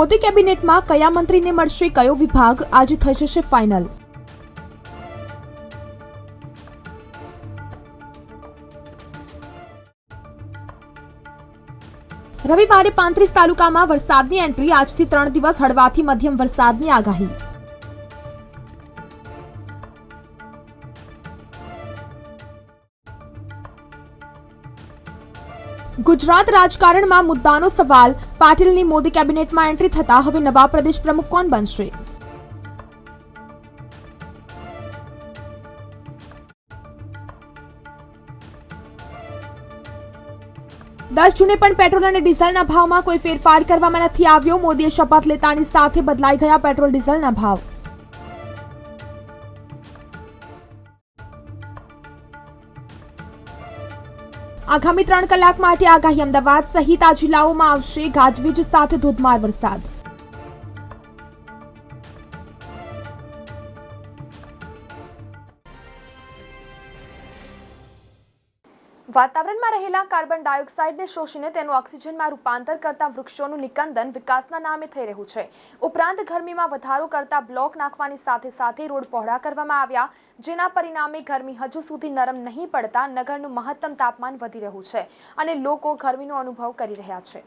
મોદી કેબિનેટમાં કયા મંત્રીને મળશે, કયો વિભાગ? આજે થઈ જશે ફાઇનલ. રવિવારે પાંત્રીસ તાલુકામાં વરસાદની એન્ટ્રી. આજથી ત્રણ દિવસ હળવાથી મધ્યમ વરસાદની આગાહી. ગુજરાત રાજકારણમાં મુદ્દાનો સવાલ. પાટીલની મોદી કેબિનેટમાં એન્ટ્રી થતા હવે નવા પ્રદેશ પ્રમુખ કોણ બનશે? દસ જૂને પણ પેટ્રોલ અને ડીઝલના ભાવમાં કોઈ ફેરફાર કરવામાં નથી આવ્યો. મોદીએ શપથ લેતાની સાથે બદલાઈ ગયા પેટ્રોલ ડીઝલના ભાવ. આગામી ત્રણ કલાક માટે આગાહી અમદાવાદ સહિત આ જિલ્લાઓમાં આવશે. ગાજવીજ સાથે ધોધમાર વરસાદ. વાતાવરણમાં રહેલા કાર્બન ડાયોક્સાઇડને શોષીને તેનું ઓક્સિજનમાં રૂપાંતર કરતા વૃક્ષોનું નિકંદન વિકાસના નામે થઈ રહ્યું છે. ઉપરાંત ગરમીમાં વધારો કરતા બ્લોક નાખવાની સાથે સાથે રોડ પહોળા કરવામાં આવ્યા, જેના પરિણામે ગરમી હજુ સુધી નરમ નહીં પડતા નગરનું મહત્તમ તાપમાન વધી રહ્યું છે અને લોકો ગરમીનો અનુભવ કરી રહ્યા છે.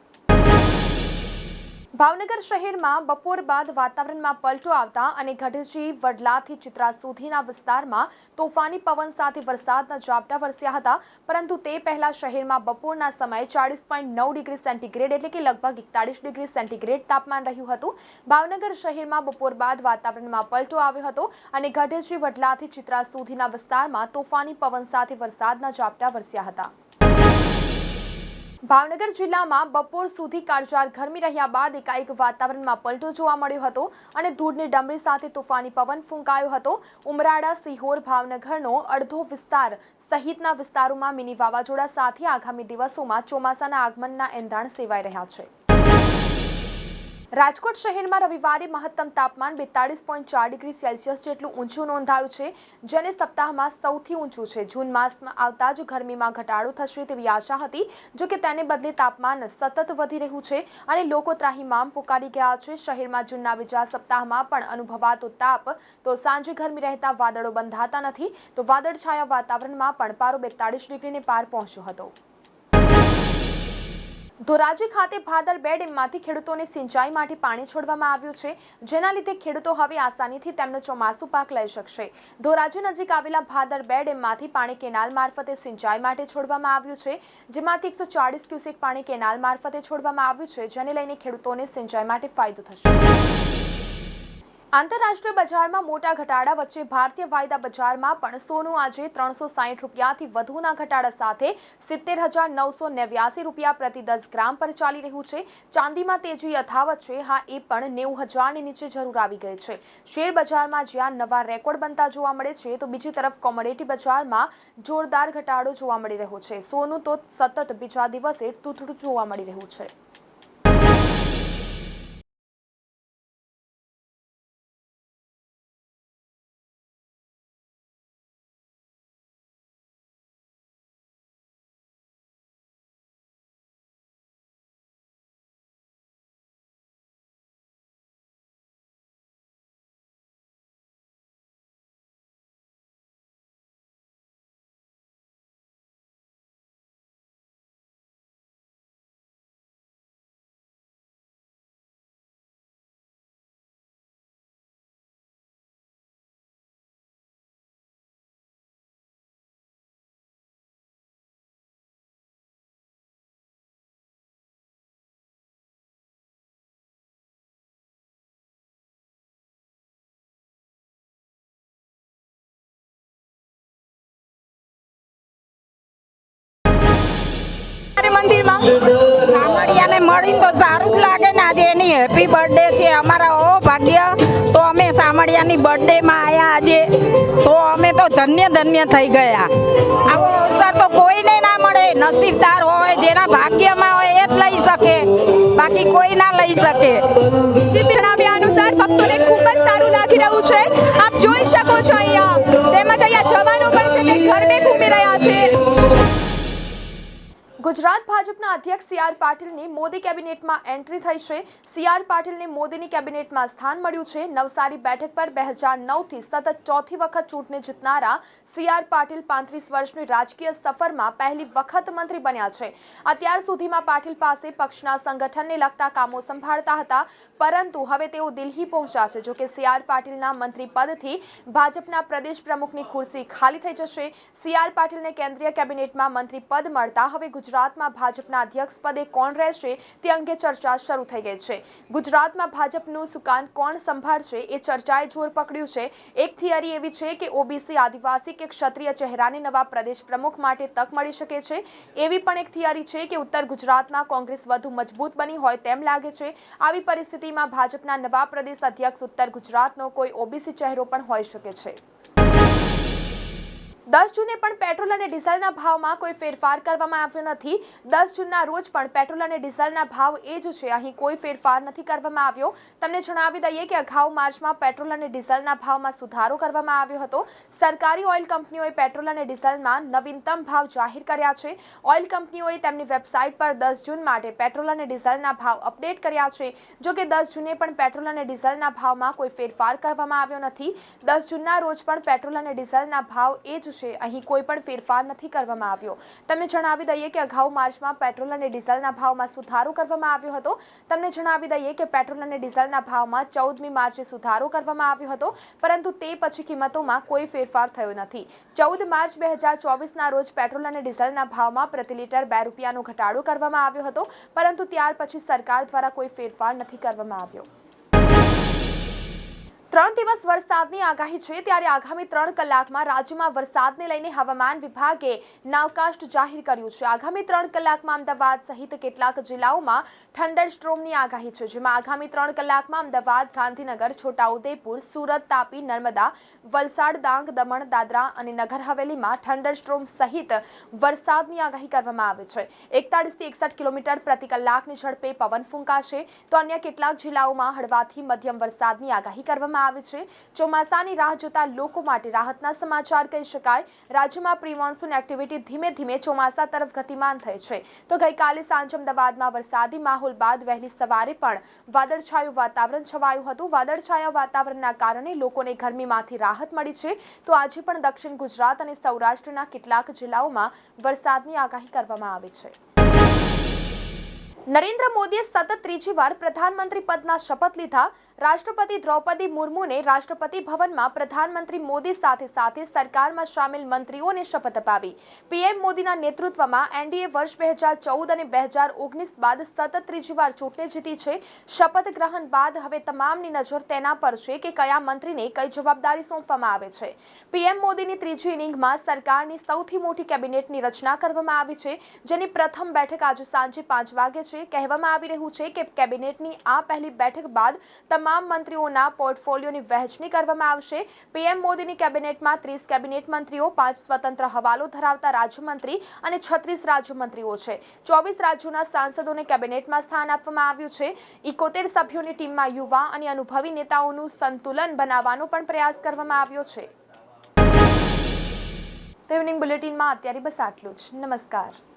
ભાવનગર શહેરમાં બપોર બાદ વાતાવરણમાં પલટો આવતા અને ગઢજી, વડલાથી ચિત્રા સુધીના વિસ્તારમાં તોફાની પવન સાથે વરસાદના ઝાપટા વરસ્યા હતા. પરંતુ તે પહેલા શહેરમાં બપોરના સમયે ચાળીસ પોઈન્ટ નવ ડિગ્રી સેન્ટીગ્રેડ એટલે કે લગભગ એકતાળીસ ડિગ્રી સેન્ટીગ્રેડ તાપમાન રહ્યું હતું. ભાવનગર શહેરમાં બપોર બાદ વાતાવરણમાં પલટો આવ્યો હતો અને ગઢેજી, વડલાથી ચિત્રા સુધીના વિસ્તારમાં તોફાની પવન સાથે વરસાદના ઝાપટા વરસ્યા હતા. ભાવનગર જિલ્લામાં બપોર સુધી કાળઝાળ ગરમી રહ્યા બાદ એકાએક વાતાવરણમાં પલટો જોવા મળ્યો હતો અને ધૂળની ડમરી સાથે તોફાની પવન ફૂંકાયો હતો. ઉમરાડા સિહોર, ભાવનગરનો અડધો વિસ્તાર સહિતના વિસ્તારોમાં મિની વાવાઝોડા સાથે આગામી દિવસોમાં ચોમાસાના આગમનના એંધાણ સેવાઈ રહ્યા છે. રાજકોટ શહેરમાં રવિવારે મહત્તમ તાપમાન બેતાળીસ પોઈન્ટ ચાર ડિગ્રી સેલ્સિયસ જેટલું ઊંચું નોંધાયું છે, જેને સપ્તાહમાં સૌથી ઊંચું છે. જૂન માસમાં આવતા જ ગરમીમાં ઘટાડો થશે તેવી આશા હતી, જો કે તેને બદલે તાપમાન સતત વધી રહ્યું છે અને લોકો ત્રાહીમામ પુકારી ગયા છે. શહેરમાં જૂનના બીજા સપ્તાહમાં પણ અનુભવાતો તાપ, તો સાંજે ગરમી રહેતા વાદળો બંધાતા નથી, તો વાદળછાયા વાતાવરણમાં પણ પારો બેતાળીસ ડિગ્રીને પાર પહોંચ્યો હતો. ધોરાજી ખાતે ભાદર બે ડેમમાંથી ખેડૂતોને સિંચાઈ માટે પાણી છોડવામાં આવ્યું છે, જેના લીધે ખેડૂતો હવે આસાનીથી તેમનો ચોમાસું પાક લઈ શકશે. ધોરાજી નજીક આવેલા ભાદર બે ડેમમાંથી પાણી કેનાલ મારફતે સિંચાઈ માટે છોડવામાં આવ્યું છે, જેમાંથી એકસો ચાળીસ ક્યુસેક પાણી કેનાલ મારફતે છોડવામાં આવ્યું છે, જેને લઈને ખેડૂતોને સિંચાઈ માટે ફાયદો થશે. આંતરરાષ્ટ્રીય બજારમાં મોટા ઘટાડા વચ્ચે ભારતીય વાયદા બજારમાં પણ સોનું આજે ત્રણસો સાહીઠ રૂપિયાથી વધુના ઘટાડા સાથે સિત્તેર હજાર નવસો નેવ્યાસી રૂપિયા પ્રતિ દસ ગ્રામ પર ચાલી રહ્યું છે. ચાંદીમાં તેજી યથાવત છે. હા, એ પણ નેવું હજારની નીચે જરૂર આવી ગઈ છે. શેર બજારમાં જ્યાં નવા રેકોર્ડ બનતા જોવા મળે છે, તો બીજી તરફ કોમોડિટી બજારમાં જોરદાર ઘટાડો જોવા મળી રહ્યો છે. સોનું તો સતત બીજા દિવસે તૂથડું જોવા મળી રહ્યું છે. મંદિરમાં. સામડિયાને મળીને તો સારું જ લાગે ને આજે એની સામળિયાની હેપી બર્થડે છે અમારા, ઓ ભાગ્ય. તો અમે સામળિયાની બર્થડેમાં આવ્યા આજે. તો અમે તો ધન્ય ધન્ય થઈ ગયા. આવો અવસર તો કોઈને ના મળે. નસીબદાર હોય, જેના ભાગ્યમાં હોય એ જ લઈ શકે. બાકી કોઈ ના લઈ શકે. જણાવ્યા અનુસાર ભક્તોને ખૂબ જ સારું લાગી રહ્યું છે. આપ જોઈ શકો છો અહીંયા. ગુજરાત ભાજપના અધ્યક્ષ સી આર પાટીલની મોદી કેબિનેટમાં એન્ટ્રી થઈ છે. સી આર પાટીલને મોદીની કેબિનેટમાં સ્થાન મળ્યું છે. નવસારી બેઠક પર બે હજાર નવથી સતત ચોથી વખત ચૂંટણી જીતનારા સી આર પાટીલ પાંત્રીસ વર્ષની રાજકીય સફરમાં પહેલી વખત મંત્રી બન્યા છે. અત્યાર સુધીમાં પાટીલ પાસે પક્ષના સંગઠનને લગતા કામો સંભાળતા હતા, પરંતુ હવે તેઓ દિલ્હી પહોંચ્યા છે. જોકે સી આર પાટીલના મંત્રી પદથી ભાજપના પ્રદેશ પ્રમુખની ખુરશી ખાલી થઈ જશે. સી આર પાટીલને કેન્દ્રીય કેબિનેટમાં મંત્રી પદ મળતા હવે ગુજરાતમાં ભાજપના અધ્યક્ષ પદે કોણ રહેશે તે અંગે ચર્ચા શરૂ થઈ ગઈ છે. ગુજરાતમાં ભાજપનું સુકાન કોણ સંભાળશે એ ચર્ચાએ જોર પકડ્યું છે. એક થિયરી એવી છે કે ઓબીસી આદિવાસી કે ક્ષત્રિય ચહેરાને નવા પ્રદેશ પ્રમુખ માટે તક મળી શકે છે? એવી પણ એક થિયરી છે કે ઉત્તર ગુજરાતમાં કોંગ્રેસ વધુ મજબૂત બની હોય તેમ લાગે છે. આવી પરિસ્થિતિમાં ભાજપના નવા પ્રદેશ અધ્યક્ષ ઉત્તર ગુજરાતનો કોઈ ઓબીસી ચહેરો પણ હોઈ શકે છે. દસ જૂને પણ પેટ્રોલ અને ડીઝલના ભાવમાં કોઈ ફેરફાર કરવામાં આવ્યો નથી. દસ જૂનના રોજ પણ પેટ્રોલ અને ડીઝલના ભાવ એ જ છે. અહીં કોઈ ફેરફાર નથી કરવામાં આવ્યો. તમને જણાવી દઈએ કે અગાઉ માર્ચમાં પેટ્રોલ અને ડીઝલના ભાવમાં સુધારો કરવામાં આવ્યો હતો. સરકારી ઓઇલ કંપનીઓએ પેટ્રોલ અને ડીઝલમાં નવીનતમ ભાવ જાહેર કર્યા છે. ઓઇલ કંપનીઓએ તેમની વેબસાઇટ પર દસ જૂન માટે પેટ્રોલ અને ડીઝલના ભાવ અપડેટ કર્યા છે. જો કે દસ જૂને પણ પેટ્રોલ અને ડીઝલના ભાવમાં કોઈ ફેરફાર કરવામાં આવ્યો નથી. દસ જૂનના રોજ પણ પેટ્રોલ અને ડીઝલના ભાવ એ જ છે. અહીં કોઈ પણ ફેરફાર નથી કરવામાં આવ્યો. તમને જણાવી દઈએ કે અગાઉ માર્ચમાં પેટ્રોલ અને ડીઝલના ભાવમાં સુધારો કરવામાં આવ્યો હતો. તમને જણાવી દઈએ કે પેટ્રોલ અને ડીઝલના ભાવમાં ચૌદમી માર્ચે સુધારો કરવામાં આવ્યો હતો, પરંતુ તે પછી કિંમતોમાં કોઈ ફેરફાર થયો નથી. ચૌદ માર્ચ બે હજાર ચોવીસના રોજ પેટ્રોલ અને ડીઝલના ભાવમાં પ્રતિ લીટર બે રૂપિયાનો ઘટાડો કરવામાં આવ્યો હતો, પરંતુ ત્યાર પછી સરકાર દ્વારા કોઈ ફેરફાર નથી કરવામાં આવ્યો. ત્રણ દિવસ વરસાદની આગાહી છે, ત્યારે આગામી ત્રણ કલાકમાં રાજ્યમાં વરસાદને લઈને હવામાન વિભાગે નાવકાસ્ટ જાહેર કર્યું છે. આગામી ત્રણ કલાકમાં અમદાવાદ સહિત કેટલાક જિલ્લાઓમાં થંડર સ્ટ્રોમની આગાહી છે, જેમાં આગામી ત્રણ કલાકમાં અમદાવાદ, ગાંધીનગર, છોટાઉદેપુર, સુરત, તાપી, નર્મદા, વલસાડ, ડાંગ, દમણ, દાદરા અને નગર હવેલીમાં થંડર સ્ટ્રોમ સહિત વરસાદની આગાહી કરવામાં આવી છે. એકતાળીસથી એકસઠ કિલોમીટર પ્રતિ કલાકની ઝડપે પવન ફૂંકાશે. તો અન્ય કેટલાક જિલ્લાઓમાં હળવાથી મધ્યમ વરસાદની આગાહી કરવામાં આવી છે. ચોમાસાની રાહ જોતા લોકો માટે રાહતના સમાચાર કહી શકાય. રાજ્યમાં પ્રી મોન્સૂન એક્ટિવિટી ધીમે ધીમે ચોમાસા તરફ ગતિમાન થઈ છે. તો ગઈકાલે સાંજ અમદાવાદમાં વરસાદી માહોલ બાદ વહેલી સવારે પણ વાદળછાયું વાતાવરણ છવાયું હતું. વાદળછાયા વાતાવરણના કારણે લોકોને ગરમીમાંથી રાહત મળી છે. તો આજે પણ દક્ષિણ ગુજરાત અને સૌરાષ્ટ્રના કેટલાક જિલ્લાઓમાં વરસાદની આગાહી કરવામાં આવી છે. નરેન્દ્ર મોદીએ સતત ત્રીજી વાર પ્રધાનમંત્રી પદના શપથ લીધા. રાષ્ટ્રપતિ દ્રૌપદી મુર્મુને રાષ્ટ્રપતિ ભવનમાં પ્રધાનમંત્રી મોદી સાથે સાથે સરકારમાં સામેલ મંત્રીઓને શપથ અપાવી. પીએમ મોદીના નેતૃત્વમાં એનડીએ વર્ષ બે હજાર ચૌદ અને બે હજાર ઓગણીસ બાદ સતત ત્રીજી વાર ચૂંટણી જીતી છે. શપથ ગ્રહણ બાદ હવે તમામની નજર તેના પર છે કે કયા મંત્રીને કઈ જવાબદારી સોંપવામાં આવે છે. પીએમ મોદીની ત્રીજી ઇનિંગમાં સરકારની સૌથી મોટી કેબિનેટની રચના કરવામાં આવી છે. જેની પ્રથમ બેઠક આજે સાંજે પાંચ વાગે છે. કહેવામાં આવી રહ્યું છે કે કેબિનેટની આ પહેલી બેઠક બાદ તમામ મંત્રીઓના પોર્ટફોલિયોની વહેંચણી કરવામાં આવશે. પીએમ મોદીની કેબિનેટમાં ત્રીસ કેબિનેટ મંત્રીઓ, પાંચ સ્વતંત્ર હવાલો ધરાવતા રાજ્યમંત્રી અને છત્રીસ રાજ્યમંત્રીઓ છે. ચોવીસ રાજ્યોના સાંસદોને કેબિનેટમાં સ્થાન આપવામાં આવ્યું છે. ઇકોતેર સભ્યોની ટીમમાં યુવા અને અનુભવી નેતાઓનું સંતુલન બનાવવાનો પણ પ્રયાસ કરવામાં આવ્યો છે. તો ઇવનિંગ બુલેટિનમાં અત્યારે બસ આટલું જ. નમસ્કાર.